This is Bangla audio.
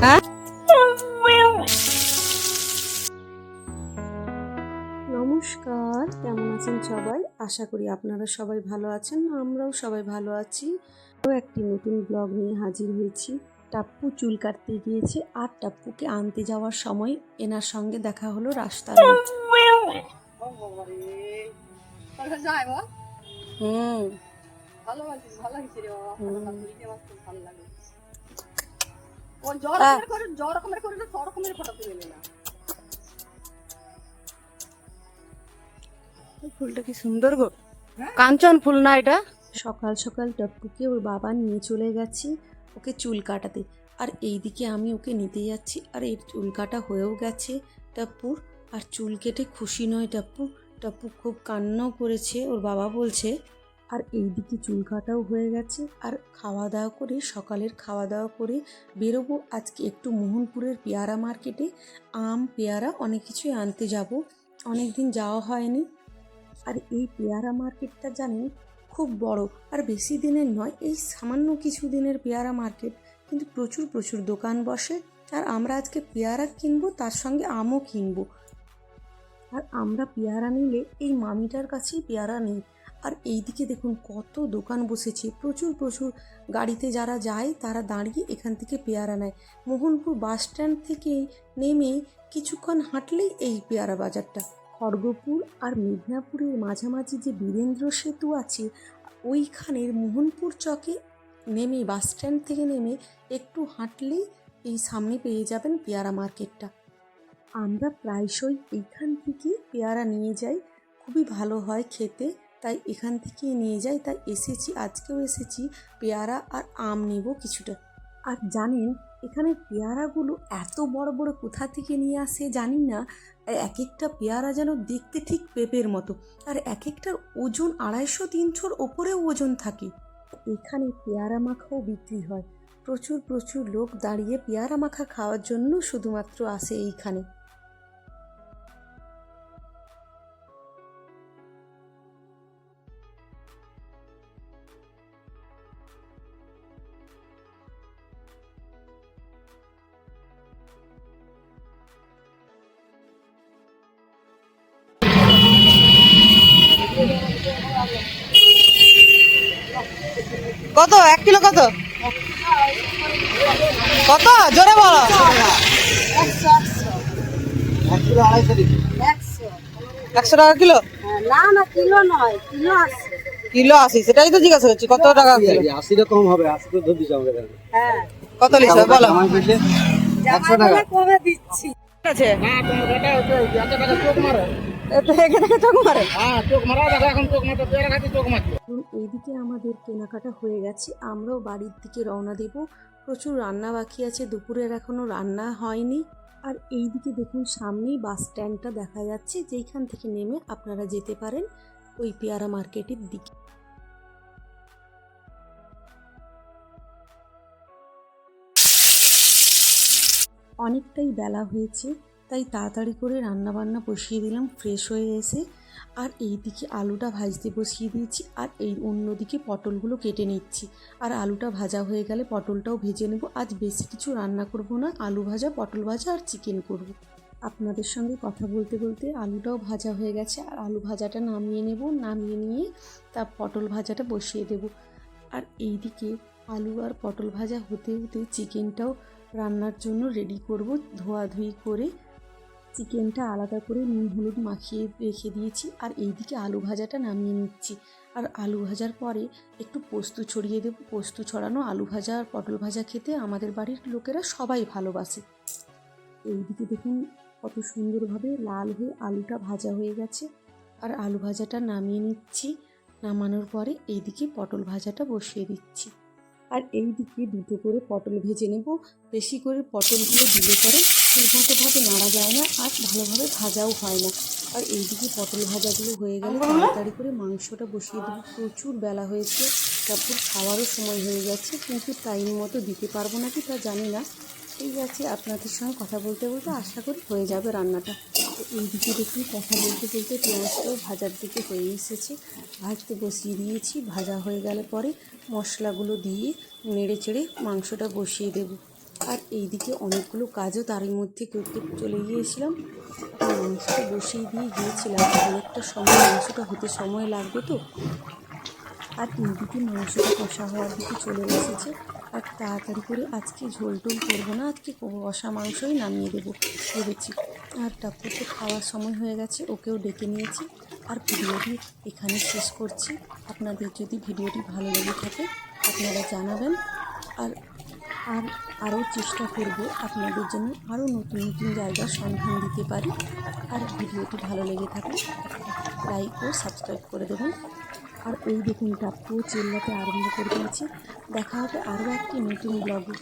হ্যাঁ নমস্কার কেমন আছেন সবাই? আশা করি আপনারা সবাই ভালো আছেন আমরাও সবাই ভালো আছি। আরও একটি নতুন ব্লগ নিয়ে হাজির হয়েছি। টাপ্পু চুল কাটতে গিয়েছে আর টাপ্পুকে আনতে যাওয়ার সময় এনার সঙ্গে দেখা হলো রাস্তার হুম ভালো ভালো রে বাবা। আমার খুব ভালো লাগে ফুলটা কি সুন্দর গো। হ্যাঁ? কাঞ্চন ফুল না এটা? সকাল সকাল টপ্পুকে ওর বাবা নিয়ে চলে গেছে ওকে চুল কাটাতে। আর এইদিকে আমি ওকে নিতে যাচ্ছি আর এই চুল কাটা হয়েও গেছে টাপ্পুর। আর চুল কেটে খুশি নয় টাপ্পু। টাপ্পু খুব কান্নাও করেছে ওর বাবা বলছে আর এইদিকে চুল কাটাও হয়ে গেছে। আর খাওয়া দাওয়া করে, সকালের খাওয়া দাওয়া করে বেরোবো আজকে একটু মোহনপুরের পেয়ারা মার্কেটে। আম, পেয়ারা অনেক কিছুই আনতে যাব। অনেক দিন যাওয়া হয়নি। আর এই পেয়ারা মার্কেটটা জানেন, খুব বড় আর বেশি দিনের নয়, এই সামান্য কিছু দিনের পেয়ারা মার্কেট। কিন্তু প্রচুর প্রচুর দোকান বসে। আর আমরা আজকে পেয়ারা কিনবো, তার সঙ্গে আমও কিনবো। আর আমরা পেয়ারা নিলে এই মামিটার কাছেই পেয়ারা নেই। আর এইদিকে দেখুন কত দোকান বসেছে। প্রচুর প্রচুর গাড়িতে যারা যায়, তারা দাঁড়িয়ে এখান থেকে পেয়ারা নেয়। মোহনপুর বাস স্ট্যান্ড থেকে নেমে কিছুক্ষণ হাঁটলেই এই পেয়ারা বাজারটা। খড়গপুর আর মেদিনীপুরের মাঝামাঝি যে বীরেন্দ্র সেতু আছে, ওইখানের মোহনপুর চকে নেমে, বাস স্ট্যান্ড থেকে নেমে একটু হাঁটলেই এই সামনে পেয়ে যাবেন পেয়ারা মার্কেটটা। আমরা প্রায়শই এইখান থেকে পেয়ারা নিয়ে যাই। খুবই ভালো হয় খেতে। তাই এখান থেকেই নিয়ে যাই। তাই এসেছি, আজকেও এসেছি। পেয়ারা আর আম নেব কিছুটা। আর জানেন, এখানে পেয়ারাগুলো এত বড় বড় কোথা থেকে নিয়ে আসে জানি না। এক একটা পেয়ারা যেন দেখতে ঠিক পেঁপের মতো। আর এক একটার ওজন আড়াইশো তিনশোর ওপরেও ওজন থাকে। এখানে পেয়ারা মাখাও বিক্রি হয়। প্রচুর প্রচুর লোক দাঁড়িয়ে পেয়ারা মাখা খাওয়ার জন্য শুধুমাত্র আসে এইখানে। কত? এক কিলো কত? কত? জোরে বলো। একশো টাকা কিলো? না না কিলো নয় কিলো আছে কিলো আশি সেটাই তো জিজ্ঞাসা করছি কত টাকা রকম হবে আশি তো হ্যাঁ কত বলো। একশো টাকা। কমে দিচ্ছি। ঠিক আছে। হ্যাঁ এখানে হ্যাঁ এখন এইদিকে আমাদের কেনাকাটা হয়ে গেছে আমরাও বাড়ির দিকে রওনা দেব। প্রচুর রান্না বাকি আছে দুপুরের এখনও রান্না হয়নি। আর এইদিকে দেখুন সামনেই বাস স্ট্যান্ডটা দেখা যাচ্ছে যেইখান থেকে নেমে আপনারা যেতে পারেন ওই পেয়ারা মার্কেটের দিকে। অনেকটাই বেলা হয়েছে তাই তাড়াতাড়ি করে রান্না বান্না বসিয়ে দিলাম ফ্রেশ হয়ে এসে আর এইদিকে আলুটা ভাজতে বসিয়ে দিয়েছি, আর এই অন্যদিকে পটলগুলো কেটে নিচ্ছি। আর আলুটা ভাজা হয়ে গেলে পটলটাও ভেজে নেব। আজ বেশি কিছু রান্না করব না, আলু ভাজা, পটল ভাজা আর চিকেন করব। আপনাদের সঙ্গে কথা বলতে বলতে আলুটাও ভাজা হয়ে গেছে, আর আলু ভাজাটা নামিয়ে নেব। নামিয়ে নিয়ে তা পটল ভাজাটা বসিয়ে দেব। আর এইদিকে আলু আর পটল ভাজা হতে হতে চিকেনটাও রান্নার জন্য রেডি করব ধোয়াধুয়ি করে। চিকেনটা আলাদা করে নুন, হলুদ মাখিয়ে রেখে দিয়েছি আর এইদিকে আলু ভাজাটা নামিয়ে নিচ্ছি। আর আলু ভাজার পরে একটু পোস্ত ছড়িয়ে দেবো। পোস্ত ছড়ানো আলু ভাজা আর পটল ভাজা খেতে আমাদের বাড়ির লোকেরা সবাই ভালোবাসে। এইদিকে দেখুন কত সুন্দরভাবে লাল হয়ে আলুটা ভাজা হয়ে গেছে। আর আলু ভাজাটা নামিয়ে নিচ্ছি। নামানোর পরে এইদিকে পটল ভাজাটা বসিয়ে দিচ্ছি। আর এই দিকে দুটো করে পটল ভেজে নেব। বেশি করে পটলগুলো দিলে পরে ঠিকমতোভাবে নাড়া যায় না আর ভালোভাবে ভাজাও হয় না। আর এই দিকে পটল ভাজাগুলো হয়ে গেলে তাড়াতাড়ি করে মাংসটা বসিয়ে দেবো। প্রচুর বেলা হয়েছে তারপর খাওয়ারও সময় হয়ে গেছে কিন্তু টাইম মতো দিতে পারব নাকি তা জানি না। ঠিক আছে, আপনাদের সঙ্গে কথা বলতে বলতে আশা করি হয়ে যাবে রান্নাটা। তো এইদিকে দেখুন, কথা বলতে বলতে পেঁয়াজটাও ভাজার দিকে হয়ে এসেছে। ভাজতে বসিয়ে দিয়েছি, ভাজা হয়ে গেলে পরে মশলাগুলো দিয়ে নেড়ে চেড়ে মাংসটা বসিয়ে দেব। আর এইদিকে অনেকগুলো কাজও তারই মধ্যে করতে চলে গিয়েছিলাম। মাংসটা বসিয়ে দিয়ে গিয়েছিলাম। অনেকটা সময় মাংসটা হতে সময় লাগবে তো। আর এইদিকে মাংসটা কষা হওয়ার দিকে চলে এসেছে। আর তাড়াতাড়ি করে আজকে ঝোল টোল করব না, আজকে কষা মাংসই নামিয়ে দেবো, ভেবেছি। আর তারপর তো খাওয়ার সময় হয়ে গেছে, ওকেও ডেকে নিয়েছি। আর ভিডিওটি এখানে শেষ করছি। আপনাদের যদি ভিডিওটি ভালো লেগে থাকে, আপনারা জানাবেন। আর আর আরও চেষ্টা করব আপনাদের জন্য আরও নতুন নতুন জায়গার সন্ধান দিতে পারি। আর ভিডিওটি ভালো লেগে থাকলে লাইক ও সাবস্ক্রাইব করে দেবেন। আর এই দেখুন টাপ্পু চিল্লাতে আরম্ভ করে দিয়েছি। দেখা হবে আরও একটি নতুন ব্লগে